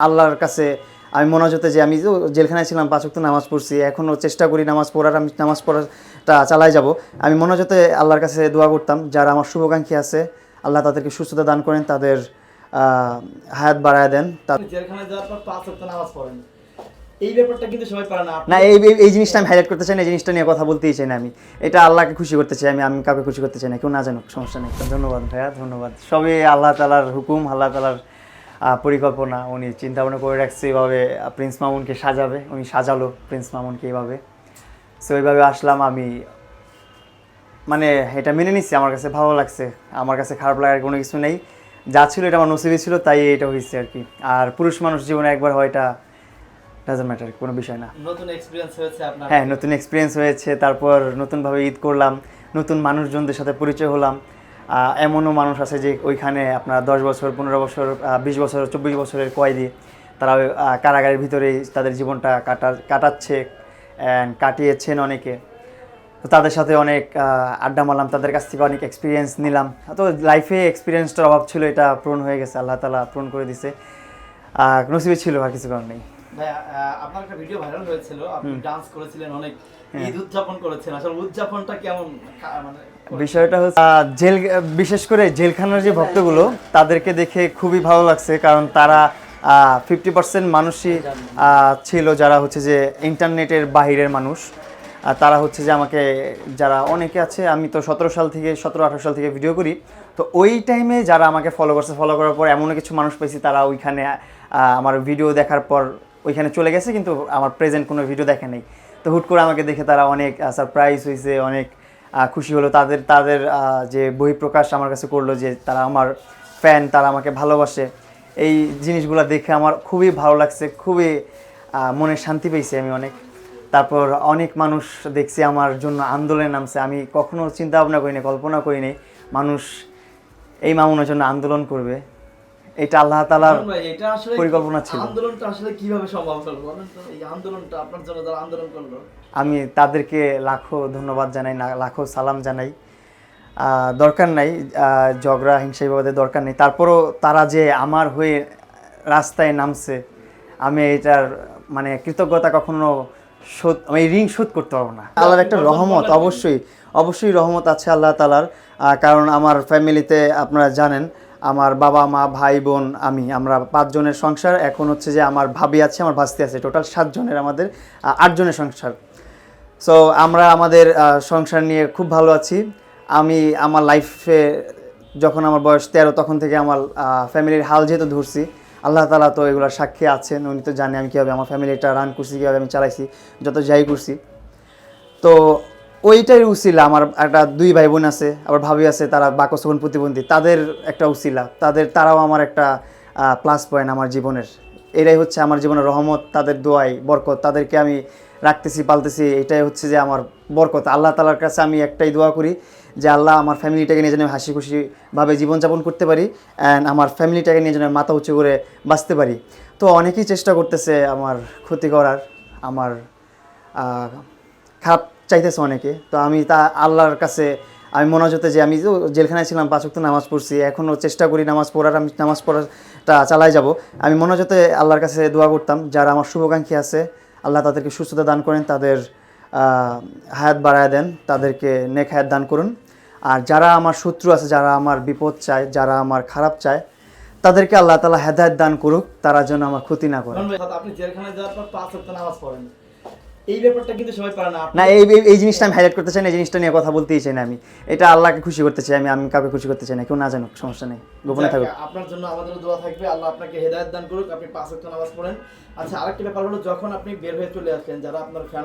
আল্লাহর কাছে আমি মনোজতে যে আমি জেলখানায় ছিলাম পাঁচ ওয়াক্ত নামাজ পড়ছি এখনও চেষ্টা করি নামাজ পড়ার আমি নামাজ পড়াটা চালাই যাব। আমি মনোজতে আল্লাহর কাছে দোয়া করতাম যারা আমার শুভাকাঙ্ক্ষী আছে আল্লাহ তাদেরকে সুস্থতা দান করেন তাদের হায়াত বাড়ায় দেন। জেলখানায় যাওয়ার পর পাঁচ ওয়াক্ত নামাজ পড়েন। এই ব্যাপারটা কিন্তু সবাই পারে না। না এই এই- জিনিসটা আমি হাইলাইট করতে চাই না এই জিনিসটা নিয়ে কথা বলতেই চাই না আমি। এটা আল্লাহকে খুশি করতে চাই আমি আমি কাউকে খুশি করতে চাই না কেউ না জানুক সমস্যা নেই। ধন্যবাদ ভাইয়া ধন্যবাদ। সবই আল্লাহ তালার হুকুম আল্লাহ তালার পরিকল্পনা উনি চিন্তা ভাবনা করে রাখছে এইভাবে আহ, প্রিন্স মামুনকে সাজাবে। উনি সাজালো প্রিন্স মামুনকে এইভাবে সো এইভাবে আসলাম আমি। মানে এটা মেনে নিচ্ছি আমার কাছে ভালো লাগছে। আমার কাছে খারাপ লাগার কোনো কিছু নেই। যা ছিল এটা আমার নসিবে ছিল তাই এটা হয়েছে আর কি। আর পুরুষ মানুষ জীবনে একবার হয় এটা ডাজন্ট ম্যাটার কোনো বিষয় না। নতুন এক্সপিরিয়েন্স হয়েছে আপনার হ্যাঁ নতুন এক্সপিরিয়েন্স হয়েছে তারপর নতুনভাবে ঈদ করলাম নতুন মানুষজনদের সাথে পরিচয় হলাম। এমনও মানুষ আছে যে ওইখানে আপনার দশ বছর, পনেরো বছর বিশ বছর, চব্বিশ বছরের কয়েদি, তারা কারাগারের ভিতরেই তাদের জীবনটা কাটা কাটাচ্ছে অ্যান্ড কাটিয়েছেন অনেকে। তো তাদের সাথে অনেক আড্ডা মারলাম, তাদের কাছ থেকে অনেক এক্সপিরিয়েন্স নিলাম। তো লাইফে এক্সপিরিয়েন্সটার অভাব ছিল, এটা পূরণ হয়ে গেছে, আল্লাহ তালা পূরণ করে দিছে। নসিবে ছিল আর কিছু কারণ নেই। ভাই আপনার একটা ভিডিও ভাইরাল হয়েছিল। আপনি ডান্স করেছিলেন অনেক হ্যাঁ। ঈদ উদযাপন করেছেন। আসলে উদযাপনটা কেমন? মানে বিষয়টা হচ্ছে জেল বিশেষ করে জেলখানার যে ভক্তগুলো তাদেরকে দেখে খুবই ভালো লাগছে। কারণ তারা ফিফটি পার্সেন্ট মানুষই ছিল যারা হচ্ছে যে ইন্টারনেটের বাহিরের মানুষ। তারা হচ্ছে যে আমাকে যারা অনেকে আছে আমি তো সতেরো সাল থেকে সতেরো আঠারো সাল থেকে ভিডিও করি। তো ওই টাইমে যারা আমাকে ফলো করছে ফলো করার পর এমনও কিছু মানুষ পেয়েছি তারা ওইখানে আমার ভিডিও দেখার পর ওইখানে চলে গেছে, কিন্তু আমার প্রেজেন্ট কোনো ভিডিও দেখে নেই। তো হুট করে আমাকে দেখে তারা অনেক সারপ্রাইজ হয়েছে অনেক খুশি হলো। তাদের তাদের যে বহিঃপ্রকাশ আমার কাছে করল যে তারা আমার ফ্যান তারা আমাকে ভালোবাসে। এই জিনিসগুলো দেখে আমার খুবই ভালো লাগছে, খুবই মনে শান্তি পেয়েছি আমি অনেক। তারপর অনেক মানুষ দেখছি আমার জন্য আন্দোলনে নামছে। আমি কখনো চিন্তা ভাবনা করিনি কল্পনা করিনি মানুষ এই মামুনের জন্য আন্দোলন করবে। এটা আল্লাহ তালার এটা আসলে পরিকল্পনা ছিল। আন্দোলনটা আসলে কীভাবে সম্ভব হলো বলেন তো? এই আন্দোলনটা আপনার জন্য যারা আন্দোলন করল। আমি তাদেরকে লাখো ধন্যবাদ জানাই না লাখো সালাম জানাই। দরকার নাই ঝগড়া হিংসা বিবাদের দরকার নেই। তারপরও তারা যে আমার হয়ে রাস্তায় নামছে আমি এটার মানে কৃতজ্ঞতা কখনো শোধ আমি ঋণ শোধ করতে পারব না। আল্লাহর একটা রহমত অবশ্যই। অবশ্যই রহমত আছে আল্লাহ তালার কারণ আমার ফ্যামিলিতে আপনারা জানেন আমার বাবা, মা, ভাই, বোন, আমি, আমরা পাঁচজনের সংসার। এখন হচ্ছে যে আমার ভাবি আছে, আমার ভাস্তি আছে। টোটাল সাতজনের আমাদের আটজনের সংসার। সো আমরা আমাদের সংসার নিয়ে খুব ভালো আছি। আমি আমার লাইফে যখন আমার বয়স তেরো, তখন থেকে আমার ফ্যামিলির হাল যেহেতু ধরছি, আল্লাহ তালা তো এগুলোর সাক্ষী আছেন। উনি তো জানে আমি কীভাবে আমার ফ্যামিলিটা রান করছি, কীভাবে আমি চালাইছি, যত যাই করছি। তো ওইটাই উসিলা, আমার একটা দুই ভাই বোন আছে, আবার ভাবি আছে, তারা বাকসবন প্রতিবন্ধী, তাদের একটা উসিলা, তাদের, তারাও আমার একটা প্লাস পয়েন্ট আমার জীবনের। এটাই হচ্ছে আমার জীবনের রহমত, তাদের দোয়াই, বরকত, তাদেরকে আমি রাখতেছি, পালতেছি, এটাই হচ্ছে যে আমার বরকত। আল্লাহ তালার কাছে আমি একটাই দোয়া করি যে আল্লাহ আমার ফ্যামিলিটাকে নিয়ে যেন হাসি খুশিভাবে জীবনযাপন করতে পারি অ্যান্ড আমার ফ্যামিলিটাকে নিয়ে যেন মাথা উঁচু করে বাঁচতে পারি। তো অনেকেই চেষ্টা করতেছে আমার ক্ষতি করার, আমার খারাপ চাইতেছে অনেকে। তো আমি তা আল্লাহর কাছে, আমি মনোজতে যে আমি জেলখানায় ছিলাম, পাঁচ ওয়াক্ত নামাজ পড়ছি এখনও চেষ্টা করি নামাজ পড়ার, আমি নামাজ পড়াটা চালাই যাব। আমি মনোজতে আল্লাহর কাছে দোয়া করতাম, যারা আমার শুভাকাঙ্ক্ষী আছে, আল্লাহ তাদেরকে সুস্থতা দান করেন, তাদের হায়াত বাড়ায় দেন, তাদেরকে নেক হায়াত দান করুন। আর যারা আমার শত্রু আছে, যারা আমার বিপদ চায়, যারা আমার খারাপ চায়, তাদেরকে আল্লাহ তালা হেদায়ত দান করুক, তারা যেন আমার ক্ষতি না করে। আপনি জেলখানায় যাওয়ার পর পাঁচ নামাজ পড়েন। এই ব্যাপারটা কিন্তু সবাই পারে না। না এই এই- জিনিসটা আমি হাইলাইট করতে চাই না এই জিনিসটা নিয়ে কথা বলতেই চাই না আমি। এটা আল্লাহকে খুশি করতে চাই আমি আমি কাউকে খুশি করতে চাই না কেউ না জানুক সমস্যা নেই গোপনে থাকুক। আপনার জন্য আমাদের দোয়া থাকবে আল্লাহ আপনাকে হেদায়েত দান করুক আপনি পাঁচ ওয়াক্ত নামাজ পড়েন। আচ্ছা আরেকটা ব্যাপার হলো যখন আপনি বের হয়ে চলে আসলেন যারা আপনার ফ্যান